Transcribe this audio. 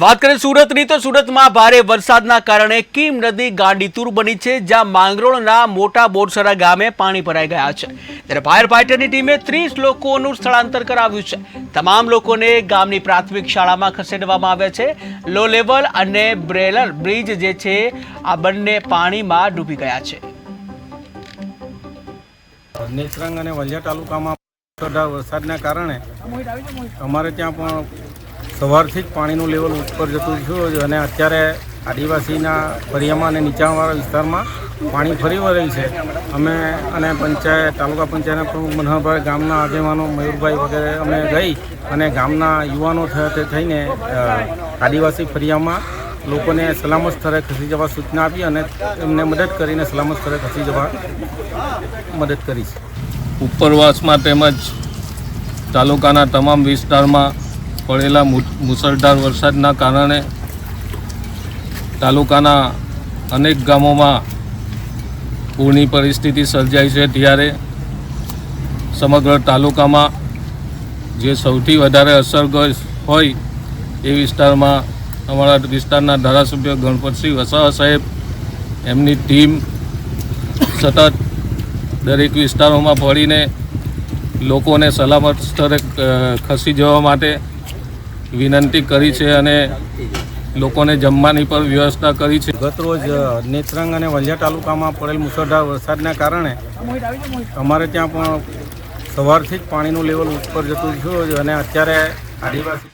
વાત કરીએ સુરતની, તો સુરતમાં ભારે વરસાદના કારણે કીમ નદી ગાંડીતુર બની છે, જ્યાં માંગરોળના મોટા બોરસરા ગામે પાણી ભરાઈ ગયા છે. ત્યારે ફાયર ફાઈટરની ટીમે ત્રીસ લોકોનું સ્થળાંતર કરાવ્યું છે. તમામ લોકોને ગામની પ્રાથમિક શાળામાં ખસેડવામાં આવ્યા છે. લો લેવલ અને બ્રેલર બ્રિજ જે છે, આ બંને પાણીમાં ડૂબી ગયા છે. નેત્રંગ અને વલિયા તાલુકામાં વરસાદના કારણે અમારે ત્યાં પણ સવારથી જ પાણીનું લેવલ ઉપર જતું થયું અને અત્યારે આદિવાસીના ફરિયામાં અને નીચાણવાળા વિસ્તારમાં પાણી ફરી વળેલ છે. અમે અને પંચાયત, તાલુકા પંચાયતના પ્રમુખ મનોહરભાઈ ગામના આગેવાનો મયુરભાઈ વગેરે અમે ગઈ અને ગામના યુવાનો થયા થઈને આદિવાસી ફરિયામાં લોકોને સલામત સ્થળે ખસી જવા સૂચના આપી અને એમને મદદ કરીને સલામત સ્થળે ખસી જવા મદદ કરી છે. ઉપરવાસમાં તેમજ તાલુકાના તમામ વિસ્તારમાં પડેલા મુ- મુશળધાર વરસાદના કારણે તાલુકાના અનેક ગામોમાં પૂરની પરિસ્થિતિ સર્જાઈ છે ત્યારે સમગ્ર તાલુકામાં જે સૌથી વધારે અસરગ્રસ્ત હોય એ વિસ્તારમાં અમારા વિસ્તારના ધારાસભ્ય ગણપતસિંહ વસાવા સાહેબ, એમની ટીમ સતત દરેક વિસ્તારોમાં પડીને લોકોને સલામત સ્થળે ખસી જવા માટે વિનંતી કરી છે અને લોકોને જમવાની પણ વ્યવસ્થા કરી છે. ગતરોજ નેત્રંગ અને વલિયા તાલુકામાં પડેલ મુસળધાર વરસાદના કારણે અમારે ત્યાં પણ સવારથી જ પાણીનું લેવલ ઉપર જતું થયું અને અત્યારે આદિવાસી